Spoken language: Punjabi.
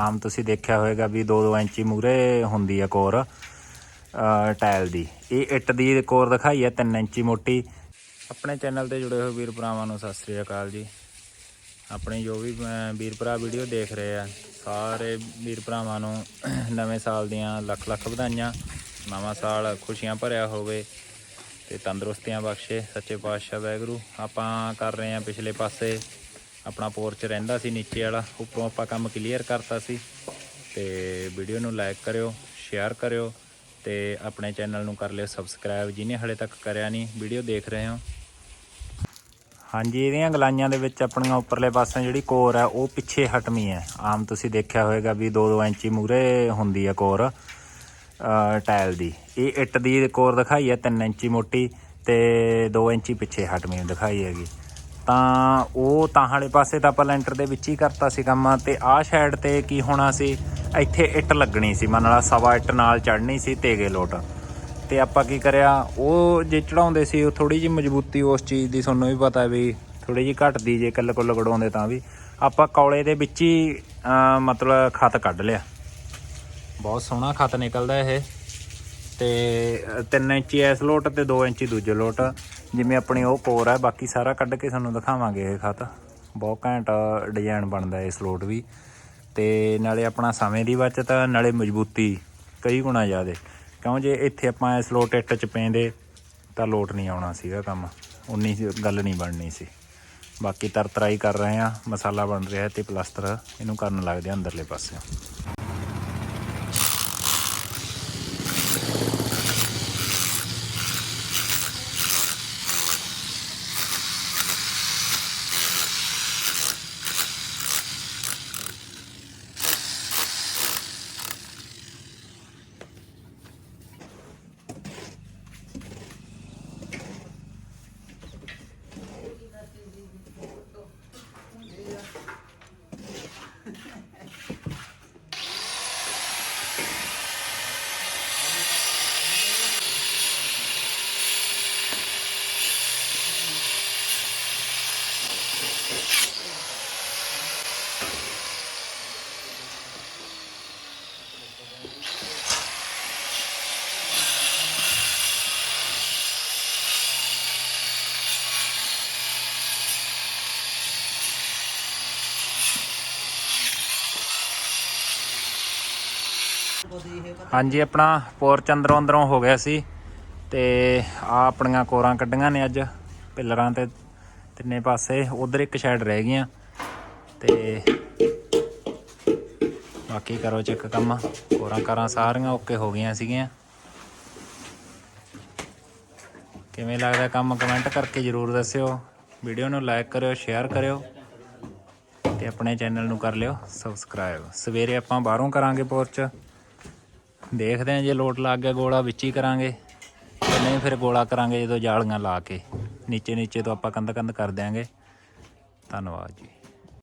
ਆਮ ਤੁਸੀਂ ਦੇਖਿਆ ਹੋਵੇਗਾ ਵੀ 2-2 ਇੰਚੀ ਮੂਰੇ ਹੁੰਦੀ ਆ ਕੋਰ ਟਾਇਲ ਦੀ। ਇਹ ਇੱਟ ਦੀ ਕੋਰ ਦਿਖਾਈ ਹੈ 3 ਇੰਚੀ ਮੋਟੀ। ਆਪਣੇ ਚੈਨਲ ਤੇ ਜੁੜੇ ਹੋਏ ਵੀਰ ਭਰਾਵਾਂ ਨੂੰ ਸਤਿ ਸ੍ਰੀ ਅਕਾਲ ਜੀ। ਆਪਣੇ ਜੋ ਵੀ ਵੀਰ ਭਰਾ ਵੀਡੀਓ ਦੇਖ ਰਹੇ ਆ, ਸਾਰੇ ਵੀਰ ਭਰਾਵਾਂ ਨੂੰ ਨਵੇਂ ਸਾਲ ਦੀਆਂ ਲੱਖ ਲੱਖ ਵਧਾਈਆਂ। ਨਵਾਂ ਸਾਲ ਖੁਸ਼ੀਆਂ ਭਰਿਆ ਹੋਵੇ ਤੇ ਤੰਦਰੁਸਤੀਆਂ ਬਖਸ਼ੇ। ਸੱਚੇ ਪਾਤਸ਼ਾਹ ਵਾਹਿਗੁਰੂ, ਆਪਾਂ ਕਰ ਰਹੇ ਆ ਪਿਛਲੇ ਪਾਸੇ। ਆਪਣਾ ਪੋਰਚ ਰਹਿੰਦਾ ਸੀ ਨੀਚੇ ਵਾਲਾ, ਉੱਪਰੋਂ ਆਪਾਂ ਕੰਮ ਕਲੀਅਰ ਕਰਤਾ ਸੀ। ਤੇ ਵੀਡੀਓ ਨੂੰ ਲਾਈਕ ਕਰਿਓ ਸ਼ੇਅਰ ਕਰਿਓ ਤੇ ਆਪਣੇ ਚੈਨਲ ਨੂੰ ਕਰ ਲਿਓ ਸਬਸਕ੍ਰਾਈਬ ਜਿਹਨੇ ਹਲੇ ਤੱਕ ਕਰਿਆ ਨਹੀਂ ਵੀਡੀਓ ਦੇਖ ਰਹੇ ਹੋ। ਹਾਂਜੀ, ਇਹਦੀਆਂ ਗਲਾਈਆਂ ਦੇ ਵਿੱਚ ਆਪਣੀਆਂ ਉੱਪਰਲੇ ਪਾਸੇ ਜਿਹੜੀ ਕੋਰ ਹੈ ਉਹ ਪਿੱਛੇ ਹਟਮੀ ਹੈ ਆਮ ਤੁਸੀਂ ਦੇਖਿਆ ਹੋਵੇਗਾ ਵੀ 2-2 ਇੰਚੀ ਮੂਰੇ ਹੁੰਦੀ ਹੈ ਕੋਰ ਟਾਇਲ ਦੀ। ਇਹ ਇੱਟ ਦੀ ਕੋਰ ਦਿਖਾਈ ਹੈ 3 ਇੰਚੀ ਮੋਟੀ ਤੇ 2 ਇੰਚੀ ਪਿੱਛੇ ਹਟਮੀ ਦਿਖਾਈ ਹੈਗੀ। ਤਾਂ ਉਹ ਤਾਂ ਵਾਲੇ ਪਾਸੇ ਤਾਂ ਆਪਾਂ ਲੈਂਟਰ ਦੇ ਵਿੱਚ ਹੀ ਕਰਤਾ ਸੀ ਕੰਮ ਤੇ ਆਹ ਸਾਈਡ ਤੇ ਕੀ ਹੋਣਾ ਸੀ, ਇੱਥੇ ਇੱਟ ਲੱਗਣੀ ਸੀ, ਮੰਨ ਲਾ ਸਵਾ ਇੱਟ ਨਾਲ ਚੜਨੀ ਸੀ, ਤੇਗੇ ਲੋਟ। ਤੇ ਆਪਾਂ ਕੀ ਕਰਿਆ, ਉਹ ਜੇ ਚੜਾਉਂਦੇ ਸੀ, ਉਹ ਥੋੜੀ ਜਿਹੀ ਮਜ਼ਬੂਤੀ ਉਸ ਚੀਜ਼ ਦੀ ਤੁਹਾਨੂੰ ਵੀ ਪਤਾ ਵੀ ਥੋੜੀ ਜਿਹੀ ਘਟਦੀ ਜੇ ਕੱਲ ਕੁੱਲ ਗੜਾਉਂਦੇ ਤਾਂ ਵੀ। ਆਪਾਂ ਕੌਲੇ ਦੇ ਵਿੱਚ ਹੀ ਮਤਲਬ ਖਤ ਕੱਢ ਲਿਆ। ਬਹੁਤ ਸੋਹਣਾ ਖਤ ਨਿਕਲਦਾ ਇਹ। ਤੇ 3 ਇੰਚੀ ਇਸ ਲੋਟ ਤੇ 2 ਇੰਚੀ ਦੂਜੇ ਲੋਟ। ਜਿਵੇਂ ਆਪਣੀ ਉਹ ਕੋਰ ਹੈ ਬਾਕੀ ਸਾਰਾ ਕੱਢ ਕੇ ਤੁਹਾਨੂੰ ਦਿਖਾਵਾਂਗੇ ਇਹ ਖਤ। ਬਹੁਤ ਘੈਂਟ ਡਿਜ਼ਾਈਨ ਬਣਦਾ ਇਹ ਸਲੋਟ ਵੀ। ਤੇ ਨਾਲੇ ਆਪਣਾ ਸਮੇਂ ਦੀ ਬਚਤ, ਨਾਲੇ ਮਜ਼ਬੂਤੀ ਕਈ ਗੁਣਾ ਜ਼ਿਆਦੇ। ਕਿਉਂ ਜੇ ਇੱਥੇ ਆਪਾਂ ਇਸ ਲੋਟ ਇੱਟ ਚ ਪੈਂਦੇ, ਤਾਂ ਲੋਟ ਨਹੀਂ ਆਉਣਾ ਸੀਗਾ ਕੰਮ। ਉਨੀ ਗੱਲ ਨਹੀਂ ਬਣਨੀ ਸੀ। ਬਾਕੀ ਤਰਤਰਾਈ ਕਰ ਰਹੇ ਆ ਮਸਾਲਾ ਬਣ ਰਿਹਾ ਤੇ ਪਲਾਸਟਰ ਇਹਨੂੰ ਕਰਨ ਲੱਗਦੇ ਅੰਦਰਲੇ ਪਾਸੇ ਹਾਂਜੀ ਆਪਣਾ ਪੋਰਚ ਅੰਦਰੋਂ ਅੰਦਰੋਂ ਹੋ ਗਿਆ ਸੀ ਤੇ ਆ ਆਪਣੀਆਂ ਕੋਰਾਂ ਕੱਢੀਆਂ ਨੇ ਅੱਜ ਪਿੱਲਰਾਂ ਤੇ ਤਿੰਨੇ ਪਾਸੇ ਉਧਰ ਇੱਕ ਸਾਈਡ ਰਹਿ ਗਈਆਂ ਤੇ ਬਾਕੀ ਕਰੋ ਚੈੱਕ ਕੰਮ ਕੋਰਾਂ ਕਾਰਾਂ ਸਾਰੀਆਂ ਓਕੇ ਹੋ ਗਈਆਂ ਸੀਗੀਆਂ। ਕਿਵੇਂ ਲੱਗਦਾ ਕੰਮ ਕਮੈਂਟ ਕਰਕੇ ਜਰੂਰ ਦੱਸਿਓ। ਵੀਡੀਓ ਨੂੰ ਲਾਈਕ ਕਰਿਓ ਸ਼ੇਅਰ ਕਰਿਓ ਤੇ ਆਪਣੇ ਚੈਨਲ ਨੂੰ ਕਰ ਲਿਓ ਸਬਸਕ੍ਰਾਈਬ ਸਵੇਰੇ ਆਪਾਂ ਬਾਹਰੋਂ ਕਰਾਂਗੇ ਪੋਰਚ। ਦੇਖਦੇ ਹਾਂ ਜੇ ਲੋਟ ਲੱਗ ਗਿਆ ਗੋਲਾ ਵਿੱਚ ਹੀ ਕਰਾਂਗੇ ਤੇ ਨਹੀਂ ਫਿਰ ਗੋਲਾ ਕਰਾਂਗੇ ਜਦੋਂ ਜਾਲੀਆਂ ਲਾ ਕੇ। ਨੀਚੇ ਨੀਚੇ ਤੋਂ ਆਪਾਂ ਕੰਧ ਕੰਧ ਕਰ ਦਿਆਂਗੇ। ਧੰਨਵਾਦ ਜੀ।